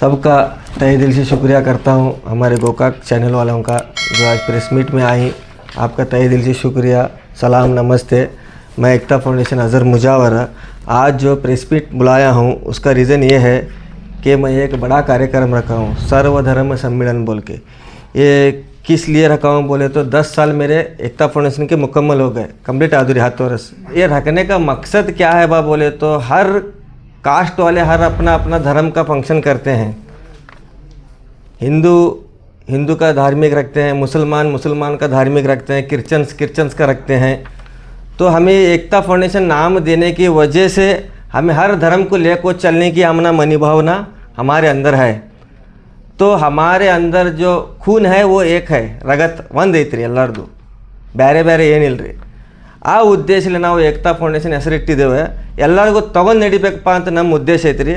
सबका तय दिल से शुक्रिया करता हूँ। हमारे गोकाक चैनल वालों का, जो आज प्रेस मीट में आई आपका तय दिल से शुक्रिया, सलाम, नमस्ते। मैं एकता फाउंडेशन अज़हर मुजावर। आज जो प्रेस मीट बुलाया हूँ, उसका रीज़न ये है कि मैं एक बड़ा कार्यक्रम रखा हूँ, सर्वधर्म सम्मेलन बोल के। ये किस लिए रखा हूँ बोले तो 10 साल मेरे एकता फाउंडेशन के मुकम्मल हो गए कंप्लीट आधुरी हाथ वर्ष ये रखने का मकसद क्या है बा बोले तो हर कास्ट वाले हर अपना अपना धर्म का फंक्शन करते हैं हिंदू हिंदू का धार्मिक रखते हैं मुसलमान मुसलमान का धार्मिक रखते हैं क्रिश्चियंस क्रिश्चियंस का रखते हैं तो हमें एकता फाउंडेशन नाम देने की वजह से हमें हर धर्म को लेकर चलने की आमना मनी भावना हमारे अंदर है तो हमारे अंदर जो खून है वो एक है ರಗತ್ ಒಂದು ಐತ್ರಿ ಎಲ್ಲರದು ಬೇರೆ ಬೇರೆ ಏನಿಲ್ಲ ರೀ ಆ ಉದ್ದೇಶದಲ್ಲಿ ನಾವು ಏಕ್ತಾ ಫೌಂಡೇಶನ್ ಹೆಸರಿಟ್ಟಿದ್ದೇವೆ. ಎಲ್ಲರಿಗೂ ತೊಗೊಂಡು ನಡಿಬೇಕಪ್ಪ ಅಂತ ನಮ್ಮ ಉದ್ದೇಶ ಐತ್ರಿ.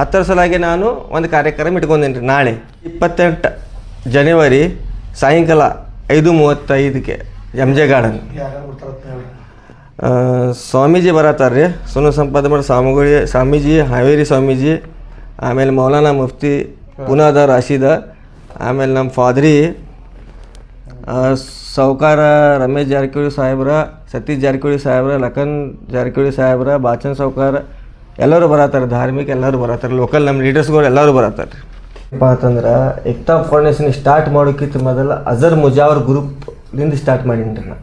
ಹತ್ತರ ಸಲಾಗಿ ನಾನು ಒಂದು ಕಾರ್ಯಕ್ರಮ ಇಟ್ಕೊಂಡೇನಿ ರೀ ನಾಳೆ, ಇಪ್ಪತ್ತೆಂಟು ಜನವರಿ ಸಾಯಂಕಾಲ ಐದು ಮೂವತ್ತೈದಕ್ಕೆ ಎಂ ಜೆ ಗಾರ್ಡನ್ ಸ್ವಾಮೀಜಿ ಬರತ್ತಾರ ರೀ ಸುನು ಸಂಪಾದನೆ ಸ್ವಾಮಿಗಳು ಸ್ವಾಮೀಜಿ, ಹಾವೇರಿ ಸ್ವಾಮೀಜಿ, ಆಮೇಲೆ ಮೌಲಾನಾ ಮುಫ್ತಿ, ಪುನಾದ, ರಾಶಿದ, ಆಮೇಲೆ ನಮ್ಮ ಫಾದ್ರಿ ಸಾವ್ಕಾರ ರಮೇಶ್ ಜಾರಕಿಹೊಳಿ ಸಾಹೇಬ್ರ, ಸತೀಶ್ ಜಾರಕಿಹೊಳಿ ಸಾಹೇಬ್ರ, ಲಖನ್ ಜಾರಕಿಹೊಳಿ ಸಾಹೇಬ್ರ, ಬಾಚನ್ ಸಾವ್ಕಾರ, ಎಲ್ಲರೂ ಬರತ್ತಾರೆ, ಧಾರ್ಮಿಕ ಎಲ್ಲರೂ ಬರತ್ತಾರೆ ಲೋಕಲ್ ನಮ್ಮ ಲೀಡರ್ಸ್ಗಳು ಎಲ್ಲರೂ ಬರತ್ತಾರೆ. ಏನಪ್ಪ ಅಂತಂದ್ರೆ ಏಕ್ತಾ ಫೌಂಡೇಶನ್ ಸ್ಟಾರ್ಟ್ ಮಾಡೋಕ್ಕಿಂತ ಮೊದಲು ಅಜರ್ ಮುಜಾವರ್ ಗ್ರೂಪ್ಲಿಂದ ಸ್ಟಾರ್ಟ್ ಮಾಡೀನಿ ರೀ ನಾ.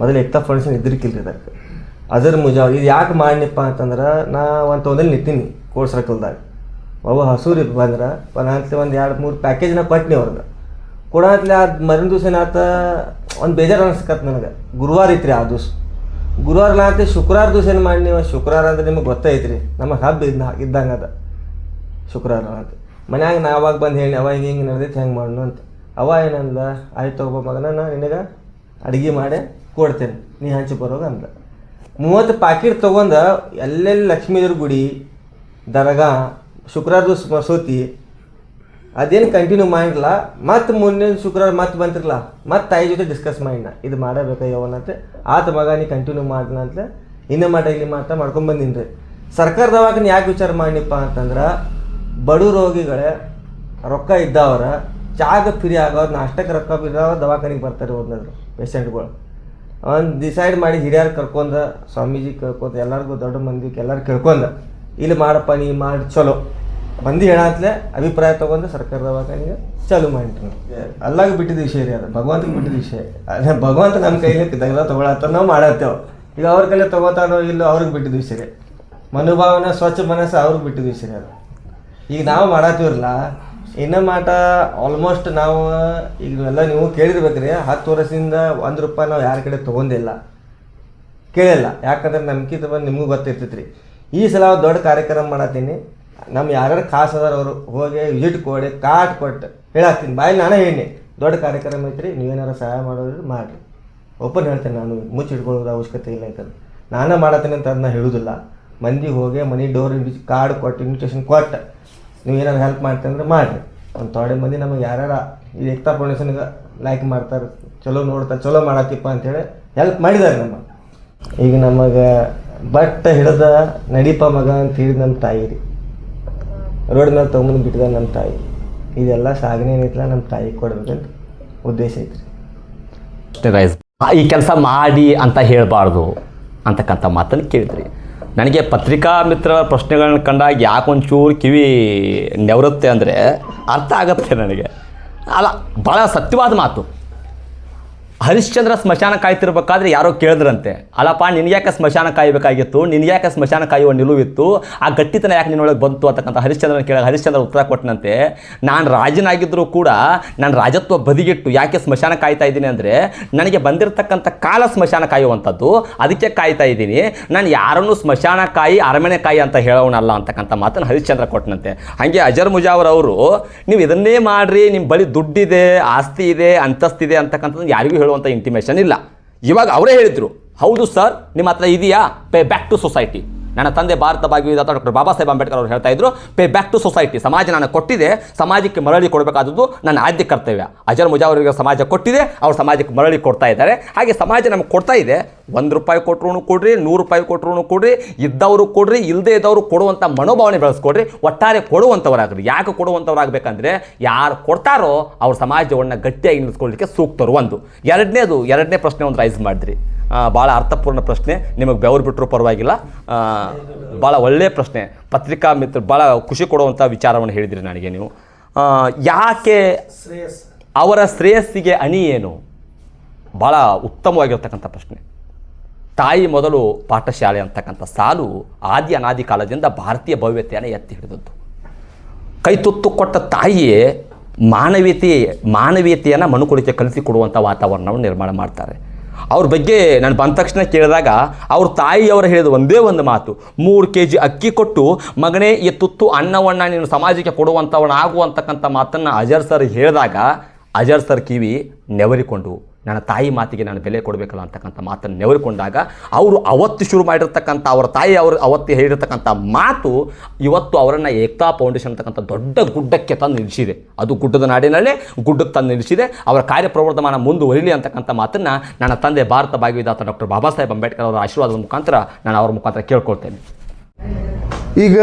ಮೊದಲು ಏಕ್ತಾ ಫೌಂಡೇಶನ್ ಇದ್ರಿಕಿಲ್ಲ ಅದಕ್ಕೆ. ಅಜರ್ ಮುಜಾವರ್, ಇದು ಯಾಕೆ ಮಾಡಿನಪ್ಪ ಅಂತಂದ್ರೆ, ನಾ ಒಂದು ತೊಂದರೆ ನಿಂತೀನಿ ಕೋರ್ಸ್ ಸರ್ಕಲ್ದಾಗ ಒಬ್ಬ ಹಸೂರಿ ಬಂದ್ರೆ, ಒಂದು ಒಂದು ಎರಡು ಮೂರು ಪ್ಯಾಕೇಜ್ನ ಕೊಟ್ಟಿನಿ ಅವ್ರಿಗೆ ಕೊಡತ್ಲೆ ಅದು ಮರಿನ ದಿವಸ ಏನಾತ ಒಂದು ಬೇಜಾರು ಅನ್ಸ್ಕತ್ ನನಗೆ. ಗುರುವಾರ ಐತ್ರಿ ಆ ದಿವ್ಸ. ಗುರುವಾರ ನಾತೆ ಶುಕ್ರವಾರ ದಿವಸ ಏನು ಮಾಡಿ ನೀವು ಶುಕ್ರವಾರ ಅಂದ್ರೆ ನಿಮಗೆ ಗೊತ್ತೈತ್ರಿ. ನಮಗೆ ಹಬ್ಬ ಇದ್ದ ಇದ್ದಂಗೆ ಅದ. ಶುಕ್ರವಾರ ಅಂತ ಮನ್ಯಾಗ ನಾ ಅವಾಗ ಬಂದು ಹೇಳಿ ಅವ ಹಿಂಗೆ ಹಿಂಗೆ ನಡೆದೈತೆ ಹೆಂಗೆ ಮಾಡೋಣ ಅಂತ. ಅವ ಏನಂದ ಆಯ್ತು ತಗೋ ಮಗನ ನಾನು ನಿನಗೆ ಅಡುಗೆ ಮಾಡಿ ಕೊಡ್ತೇನೆ. ನೀ ಹಂಚಿ ಬರೋದು ಅಂದ ಮೂವತ್ತು ಪಾಕಿಟ್ ತೊಗೊಂಡ ಎಲ್ಲೆಲ್ಲಿ ಲಕ್ಷ್ಮೀದೇವ್ರ ಗುಡಿ, ದರ್ಗಾ, ಶುಕ್ರವಾರ ದಿವಸ ಮಸೂತಿ ಅದೇನು ಕಂಟಿನ್ಯೂ ಮಾಡಿಲ್ಲ, ಮತ್ತೆ ಮುಂದಿನ ಶುಕ್ರವಾರ ಮತ್ತೆ ಬಂತಿರಲ್ಲ ಮತ್ತೆ ತಾಯಿ ಜೊತೆ ಡಿಸ್ಕಸ್ ಮಾಡಿನ. ಇದು ಯವನಂತೆ ಆತ ಮಗ, ನೀ ಕಂಟಿನ್ಯೂ ಅಂತ ಇನ್ನೇ ಮಾಡ ಇಲ್ಲಿ ಮಾತ್ರ ಮಾಡ್ಕೊಂಡು ಬಂದೀನಿ ರೀ ಸರ್ಕಾರದವಾಗ ಯಾಕೆ ವಿಚಾರ ಮಾಡಿನಪ್ಪ ಅಂತಂದ್ರೆ, ಬಡು ರೋಗಿಗಳೇ ರೊಕ್ಕ ಇದ್ದವ್ರ, ಚಾಗ ಫ್ರೀ ಆಗೋರು, ನಾಷ್ಟಕ್ಕೆ ರೊಕ್ಕ ಬಿದ್ದಾವೆ ದವಾಖಾನಿಗೆ ಬರ್ತಾರೆ ಹೋದ್ನಂದ್ರೆ ಪೇಷಂಟ್ಗಳು. ಒಂದು ಡಿಸೈಡ್ ಮಾಡಿ ಹಿರಿಯರು ಕರ್ಕೊಂಡ, ಸ್ವಾಮೀಜಿ ಕೇಳ್ಕೊಂಡು ಎಲ್ಲರಿಗೂ ದೊಡ್ಡ ಮಂದಿಗೆ ಎಲ್ಲರೂ ಕೇಳ್ಕೊಂಡ, ಇಲ್ಲಿ ಮಾಡಪ್ಪ, ನೀ ಮಾಡಿ, ಚಲೋ. ಮಂದಿ ಹೇಳತ್ಲೆ ಅಭಿಪ್ರಾಯ ತಗೊಂಡು ಸರ್ಕಾರದ ದವಾಖಾನಿಗೆ ಚಾಲು ಮಾಡಿರಿ ಅಲ್ಲಾಗ ಬಿಟ್ಟಿದ್ದ ವಿಷಯ ರೀ ಅದು. ಭಗವಂತಗೆ ಬಿಟ್ಟಿದ್ದ ವಿಷಯ ಅದೇ ಭಗವಂತ ನಮ್ಮ ಕೈಲಿ ತೆಗೆದ ತೊಗೊಳತ್ತ ನಾವು ಮಾಡತ್ತೇವೆ. ಈಗ ಅವ್ರ ಕೈಲಿ ತೊಗೋತಾರೋ ಇಲ್ಲೋ ಅವ್ರಿಗೆ ಬಿಟ್ಟಿದ್ದ ವಿಷಯ ರೀ ಮನೋಭಾವನೆ, ಸ್ವಚ್ಛ ಮನಸ್ಸು ಅವ್ರಿಗೆ ಬಿಟ್ಟಿದ್ದ ವಿಷಯ ರೀ ಅದು. ಈಗ ನಾವು ಮಾಡತ್ತೀವ್ರಲ್ಲ ಇನ್ನ ಮಾಟ ಆಲ್ಮೋಸ್ಟ್ ನಾವು, ಈಗ ಎಲ್ಲ ನೀವು ಕೇಳಿರ್ಬೇಕ್ರಿ. ಹತ್ತು ವರ್ಷದಿಂದ ಒಂದು ರೂಪಾಯಿ ನಾವು ಯಾರ ಕಡೆ ತೊಗೊಂಡಿಲ್ಲ. ಕೇಳಿಲ್ಲ. ಯಾಕಂದ್ರೆ ನಮ್ಗಿಂತ ಬಂದು ನಿಮಗೂ ಗೊತ್ತಿರ್ತೈತ್ರಿ. ಈ ಸಲ ದೊಡ್ಡ ಕಾರ್ಯಕ್ರಮ ಮಾಡತ್ತೀನಿ. ನಮ್ಮ ಯಾರ್ಯಾರು ಖಾಸ್ ಅದಾರ ಹೋಗಿ ವಿಸಿಟ್ ಕೊಡಿ, ಕಾಟ್ ಕೊಟ್ಟು ಹೇಳಾಕ್ತೀನಿ ಬಾಯಿ ನಾನೇ ಹೇಳಿ ದೊಡ್ಡ ಕಾರ್ಯಕ್ರಮ ಐತ್ರಿ ನೀವೇನಾರ ಸಹಾಯ ಮಾಡೋದ್ರೆ ಮಾಡಿರಿ. ಒಪ್ಪನ್ ಹೇಳ್ತೇನೆ ನಾನು, ಮುಚ್ಚಿ ಇಟ್ಕೊಳ್ಳೋದು ಅವಶ್ಯಕತೆ ಇಲ್ಲ ಅಂತ. ನಾನೇ ಮಾಡತ್ತೀನಿ ಅಂತ ಅದನ್ನ ಹೇಳೋದಿಲ್ಲ. ಮಂದಿ ಹೋಗಿ ಮನೆ ಡೋರ್ ಕಾರ್ಡ್ ಕೊಟ್ಟು ಇನ್ವಿಟೇಷನ್ ಕೊಟ್ಟು ನೀವು ಏನಾರು ಹೆಲ್ಪ್ ಮಾಡ್ತೇನೆ ಅಂದ್ರೆ ಮಾಡಿರಿ. ಒಂದು ಥೋಡೆ ಮಂದಿ ನಮಗೆ ಯಾರ್ಯಾರ ಈ ಏಕ್ತಾ ಫೌಂಡೇಶನ್ಗೆ ಲೈಕ್ ಮಾಡ್ತಾರೆ, ಚಲೋ ನೋಡ್ತಾರೆ, ಚಲೋ ಮಾಡತ್ತಿಪ್ಪ ಅಂತೇಳಿ ಹೆಲ್ಪ್ ಮಾಡಿದ್ದಾರೆ ನಮ್ಮ. ಈಗ ನಮಗೆ ಬಟ್ ಹಿಡ್ದ ನಡೀಪ ಮಗ ಅಂತ ಹೇಳಿದ ನಮ್ಮ ತಾಯಿ ರೀ. ರೋಡ್ ಮೇಲೆ ತೊಗೊಂಡು ಬಿಟ್ಟಿದ ನಮ್ಮ ತಾಯಿ. ಇದೆಲ್ಲ ಸಾಗಣೆ ಏನೈತಲ್ಲ ನಮ್ಮ ತಾಯಿ ಕೊಡ್ಬೇಕಂತ ಉದ್ದೇಶ ಐತ್ರಿ. ಈ ಕೆಲಸ ಮಾಡಿ ಅಂತ ಹೇಳಬಾರ್ದು ಅಂತಕ್ಕಂಥ ಮಾತನ್ನು ಕೇಳಿದ್ರಿ. ನನಗೆ ಪತ್ರಿಕಾ ಮಿತ್ರರ ಪ್ರಶ್ನೆಗಳನ್ನ ಕಂಡಾಗ ಯಾಕೊಂಚೂರು ಕಿವಿ ನೆವರುತ್ತೆ ಅಂದರೆ ಅರ್ಥ ಆಗತ್ತೆ ನನಗೆ. ಅಲ್ಲ ಭಾಳ ಸತ್ಯವಾದ ಮಾತು. ಹರಿಶ್ಚಂದ್ರ ಸ್ಮಶಾನ ಕಾಯ್ತಿರ್ಬೇಕಾದ್ರೆ ಯಾರೋ ಕೇಳಿದ್ರಂತೆ, ಅಲ್ಲಪ್ಪ, ನಿನಗ್ಯಾಕೆ ಸ್ಮಶಾನ ಕಾಯಬೇಕಾಗಿತ್ತು? ಯಾಕೆ ಸ್ಮಶಾನ ಕಾಯುವ ನಿಲುವಿತ್ತು? ಆ ಗಟ್ಟಿತನ ಯಾಕೆ ನಿನ್ನೊಳಗೆ ಬಂತು? ಅಂತಕ್ಕಂಥ ಹರಿಶ್ಚಂದ್ರನ ಕೇಳ ಹರಿಶ್ಚಂದ್ರ ಉತ್ತರ ಕೊಟ್ಟನಂತೆ ನಾನು ರಾಜನಾಗಿದ್ದರೂ ಕೂಡ ನಾನು ರಾಜತ್ವ ಬದಿಗಿಟ್ಟು ಯಾಕೆ ಸ್ಮಶಾನ ಕಾಯ್ತಾ ಇದ್ದೀನಿ ಅಂದರೆ, ನನಗೆ ಬಂದಿರತಕ್ಕಂಥ ಕಾಲ ಸ್ಮಶಾನ ಕಾಯುವಂಥದ್ದು, ಅದಕ್ಕೆ ಕಾಯ್ತಾ ಇದ್ದೀನಿ. ನಾನು ಯಾರನ್ನು ಸ್ಮಶಾನ ಕಾಯಿ ಅರಮನೆ ಕಾಯಿ ಅಂತ ಹೇಳೋಣಲ್ಲ ಅಂತಕ್ಕಂಥ ಮಾತನ್ನು ಹರಿಶ್ಚಂದ್ರ ಕೊಟ್ಟನಂತೆ ಹಾಗೆ ಅಜರ್ ಮುಜಾವರ್ ಅವರು, ನೀವು ಇದನ್ನೇ ಮಾಡಿರಿ ನಿಮ್ಮ ಬಳಿ ದುಡ್ಡಿದೆ, ಆಸ್ತಿ ಇದೆ, ಅಂತಸ್ತಿದೆ ಅಂತಕ್ಕಂಥದ್ದು ಯಾರಿಗೂ ಹೇಳುವಂಥ ಇಂಟಿಮೇಷನ್ ಇಲ್ಲ. ಇವಾಗ ಅವರೇ ಹೇಳಿದ್ರು, ಹೌದು ಸರ್ ನಿಮ್ಮ ಹತ್ರ ಇದೆಯಾ? ಪೇ ಬ್ಯಾಕ್ ಟು ಸೊಸೈಟಿ ನನ್ನ ತಂದೆ ಭಾರತ ಭಾಗವಿದಾತ ಡಾಕ್ಟರ್ ಬಾಬಾ ಸಾಹೇಬ್ ಅಂಬೇಡ್ಕರ್ ಅವರು ಹೇಳ್ತಾ ಇದ್ರು ಪೇ ಬ್ಯಾಕ್ ಟು ಸೊಸೈಟಿ ಸಮಾಜ ನಾನು ಕೊಟ್ಟಿದೆ, ಸಮಾಜಕ್ಕೆ ಮರಳಿ ಕೊಡಬೇಕಾದದ್ದು ನನ್ನ ಆದ್ಯ ಕರ್ತವ್ಯ. ಅಜರ್ ಮುಜಾವರಿಗೆ ಸಮಾಜ ಕೊಟ್ಟಿದೆ, ಅವ್ರು ಸಮಾಜಕ್ಕೆ ಮರಳಿ ಕೊಡ್ತಾ ಇದ್ದಾರೆ. ಹಾಗೆ ಸಮಾಜ ನಮ್ಗೆ ಕೊಡ್ತಾ ಇದೆ. ಒಂದು ರೂಪಾಯಿ ಕೊಟ್ಟರು ಕೊಡ್ರಿ, ನೂರು ರೂಪಾಯಿ ಕೊಟ್ಟರು ಕೊಡ್ರಿ, ಇದ್ದವರು ಕೊಡ್ರಿ ಇಲ್ಲದೇ ಇದ್ದವರು ಕೊಡುವಂಥ ಮನೋಭಾವನೆ ಬೆಳೆಸ್ಕೊಡ್ರಿ, ಒಟ್ಟಾರೆ ಕೊಡುವಂಥವರಾಗ್ರಿ ಯಾಕೆ ಕೊಡುವಂಥವ್ರಾಗಬೇಕಂದ್ರೆ ಯಾರು ಕೊಡ್ತಾರೋ ಅವ್ರ ಸಮಾಜವನ್ನು ಗಟ್ಟಿಯಾಗಿ ನಿಲ್ಲಿಸ್ಕೊಳ್ಳಿಕ್ಕೆ ಸೂಕ್ತರು ಒಂದು. ಎರಡನೇದು, ಎರಡನೇ ಪ್ರಶ್ನೆ ಒಂದು ರೈಸ್ ಮಾಡಿದ್ರಿ. ಭಾಳ ಅರ್ಥಪೂರ್ಣ ಪ್ರಶ್ನೆ. ನಿಮಗೆ ಬೆವರು ಬಿಟ್ಟರೂ ಪರವಾಗಿಲ್ಲ. ಭಾಳ ಒಳ್ಳೆಯ ಪ್ರಶ್ನೆ. ಪತ್ರಿಕಾ ಮಿತ್ರ ಭಾಳ ಖುಷಿ ಕೊಡುವಂಥ ವಿಚಾರವನ್ನು ಹೇಳಿದಿರಿ ನನಗೆ ನೀವು. ಯಾಕೆ ಅವರ ಶ್ರೇಯಸ್ಸಿಗೆ ಅಣಿ ಏನು? ಭಾಳ ಉತ್ತಮವಾಗಿರ್ತಕ್ಕಂಥ ಪ್ರಶ್ನೆ. ತಾಯಿ ಮೊದಲು ಪಾಠಶಾಲೆ ಅಂತಕ್ಕಂಥ ಸಾಲು ಆದಿ ಅನಾದಿ ಕಾಲದಿಂದ ಭಾರತೀಯ ಭವ್ಯತೆಯನ್ನು ಎತ್ತಿ ಹಿಡಿದದ್ದು. ಕೈ ತುತ್ತು ಕೊಟ್ಟ ತಾಯಿಯೇ ಮಾನವೀಯತೆ, ಮಾನವೀಯತೆಯನ್ನು ಮನುಕುಲಕ್ಕೆ ಕಲಿಸಿಕೊಡುವಂಥ ವಾತಾವರಣವನ್ನು ನಿರ್ಮಾಣ ಮಾಡ್ತಾರೆ. ಅವ್ರ ಬಗ್ಗೆ ನಾನು ಬಂದ ತಕ್ಷಣ ಕೇಳಿದಾಗ ಅವ್ರ ತಾಯಿಯವರು ಹೇಳಿದ ಒಂದೇ ಒಂದು ಮಾತು, ಮೂರು ಕೆ ಜಿ ಅಕ್ಕಿ ಕೊಟ್ಟು ಮಗನೇ ಈ ತುತ್ತು ಅನ್ನವನ್ನು ನೀನು ಸಮಾಜಕ್ಕೆ ಕೊಡುವಂಥವನಾಗು ಅಂತಕ್ಕಂಥ ಮಾತನ್ನು ಅಜರ್ ಸರ್ ಹೇಳಿದಾಗ, ಅಜರ್ ಸರ್ ಕಿವಿ ನೆವರಿಕೊಂಡು ನನ್ನ ತಾಯಿ ಮಾತಿಗೆ ನಾನು ಬೆಲೆ ಕೊಡಬೇಕಲ್ಲ ಅಂತಕ್ಕಂಥ ಮಾತನ್ನು ನೆವರಿಕೊಂಡಾಗ ಅವರು ಅವತ್ತು ಶುರು ಮಾಡಿರ್ತಕ್ಕಂಥ, ಅವರ ತಾಯಿ ಅವರು ಅವತ್ತು ಹೇಳಿರ್ತಕ್ಕಂಥ ಮಾತು ಇವತ್ತು ಅವರನ್ನು ಏಕ್ತಾ ಫೌಂಡೇಶನ್ ಅಂತಕ್ಕಂಥ ದೊಡ್ಡ ಗುಡ್ಡಕ್ಕೆ ತಂದು ನಿಲ್ಲಿಸಿದೆ. ಅದು ಗುಡ್ಡದ ನಾಡಿನಲ್ಲೇ ಗುಡ್ಡಕ್ಕೆ ತಂದು ನಿಲ್ಲಿಸಿದೆ. ಅವರ ಕಾರ್ಯಪ್ರವರ್ಧಮಾನ ಮುಂದುವರಿಲಿ ಅಂತಕ್ಕಂಥ ಮಾತನ್ನು ನನ್ನ ತಂದೆ ಭಾರತ ಭಾಗವಿದಾತ ಡಾಕ್ಟರ್ ಬಾಬಾ ಸಾಹೇಬ್ ಅಂಬೇಡ್ಕರ್ ಅವರ ಆಶೀರ್ವಾದದ ಮುಖಾಂತರ ನಾನು ಅವರ ಮುಖಾಂತರ ಕೇಳ್ಕೊಳ್ತೇನೆ. ಈಗ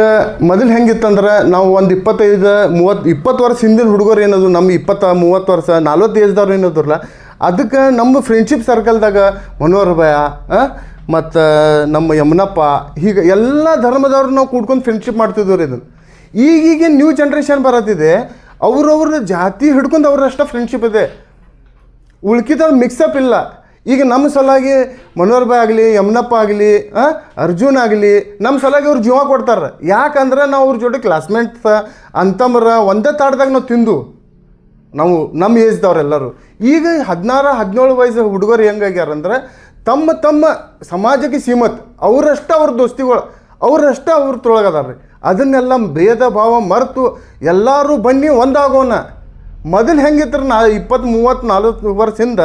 ಮೊದಲು ಹೆಂಗಿತ್ತಂದ್ರೆ ನಾವು ಒಂದು ಇಪ್ಪತ್ತೈದು, ಮೂವತ್ತು, ಇಪ್ಪತ್ತು ವರ್ಷ ಹಿಂದಿನ ಹುಡುಗರು ಏನದು ನಮ್ಮ ಇಪ್ಪತ್ತ, ಮೂವತ್ತು ವರ್ಷ ನಲ್ವತ್ತು ಏಜ್ದವ್ರು ಏನದಲ್ಲ ಅದಕ್ಕೆ ನಮ್ಮ ಫ್ರೆಂಡ್ಶಿಪ್ ಸರ್ಕಲ್ದಾಗ ಮನೋಹರ್ ಭಯ ಮತ್ತು ನಮ್ಮ ಯಮುನಪ್ಪ, ಹೀಗೆ ಎಲ್ಲ ಧರ್ಮದವ್ರು ನಾವು ಕೂಡ್ಕೊಂಡು ಫ್ರೆಂಡ್ಶಿಪ್ ಮಾಡ್ತಿದ್ವಿ ರೀ ಇದನ್ನು. ಈಗೀಗ ನ್ಯೂ ಜನ್ರೇಷನ್ ಬರತ್ತಿದೆ, ಅವ್ರವ್ರ ಜಾತಿ ಹಿಡ್ಕೊಂಡು ಅವ್ರಷ್ಟ ಫ್ರೆಂಡ್ಶಿಪ್ ಇದೆ. ಉಳ್ಕಿದವ್ರು ಮಿಕ್ಸಪ್ ಇಲ್ಲ. ಈಗ ನಮ್ಮ ಸಲಾಗಿ ಮನೋಹರ್ ಭಾಯ್ ಆಗಲಿ, ಯಮನಪ್ಪ ಆಗಲಿ ಅರ್ಜುನ್ ಆಗಲಿ, ನಮ್ಮ ಸಲಾಗಿ ಅವ್ರು ಜೀವ ಕೊಡ್ತಾರೆ. ಯಾಕಂದ್ರೆ ನಾವು ಅವ್ರ ಜೊತೆ ಕ್ಲಾಸ್ಮೇಟ್ಸ್ ಅಂತಂಬ್ರ ಒಂದೇ ತಾಡ್ದಾಗ ನಾವು ತಿಂದು. ನಾವು ನಮ್ಮ ಏಜ್ದವ್ರೆಲ್ಲರೂ ಈಗ ಹದಿನಾರು, ಹದಿನೇಳು ವಯಸ್ಸು ಹುಡುಗರು ಹೆಂಗಾಗ್ಯಾರಂದ್ರೆ ತಮ್ಮ ತಮ್ಮ ಸಮಾಜಕ್ಕೆ ಸೀಮತ್, ಅವರಷ್ಟು ಅವ್ರ ದೋಸ್ತಿಗಳು, ಅವರಷ್ಟು ಅವ್ರ ತೊಳಗದಾರ ರೀ ಅದನ್ನೆಲ್ಲ ಭೇದ ಭಾವ ಮರೆತು ಎಲ್ಲರೂ ಬನ್ನಿ ಒಂದಾಗೋಣ. ಮೊದಲು ಹೆಂಗಿತ್ತು ನಾ ಇಪ್ಪತ್ತು ಮೂವತ್ತು ನಲ್ವತ್ತು ವರ್ಷದಿಂದ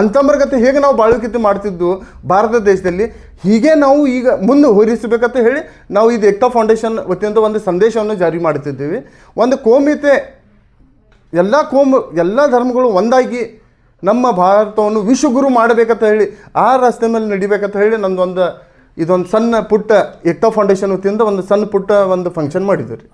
ಅಂತಂಬರ್ಗತೆ ಹೇಗೆ ನಾವು ಬಾಳುಕಿತಿ ಮಾಡ್ತಿದ್ದು ಭಾರತ ದೇಶದಲ್ಲಿ, ಹೀಗೆ ನಾವು ಈಗ ಮುಂದೆ ಹೋಲಿಸಬೇಕಂತ ಹೇಳಿ ನಾವು ಇದು ಏಕ್ತಾ ಫೌಂಡೇಶನ್ ವತಿಯಿಂದ ಒಂದು ಸಂದೇಶವನ್ನು ಜಾರಿ ಮಾಡ್ತಿದ್ದೀವಿ. ಒಂದು ಕೋಮಿತೆ ಎಲ್ಲ ಕೋಮು, ಎಲ್ಲ ಧರ್ಮಗಳು ಒಂದಾಗಿ ನಮ್ಮ ಭಾರತವನ್ನು ವಿಶ್ವಗುರು ಮಾಡಬೇಕಂತ ಹೇಳಿ, ಆ ರಸ್ತೆ ಮೇಲೆ ನಡಿಬೇಕಂತ ಹೇಳಿ ನಂದೊಂದು, ಇದೊಂದು ಸಣ್ಣ ಪುಟ್ಟ ಏಕ್ತಾ ಫೌಂಡೇಶನ್ ವತಿಯಿಂದ ಒಂದು ಸಣ್ಣ ಪುಟ್ಟ ಒಂದು ಫಂಕ್ಷನ್ ಮಾಡಿದ್ವಿ ರೀ.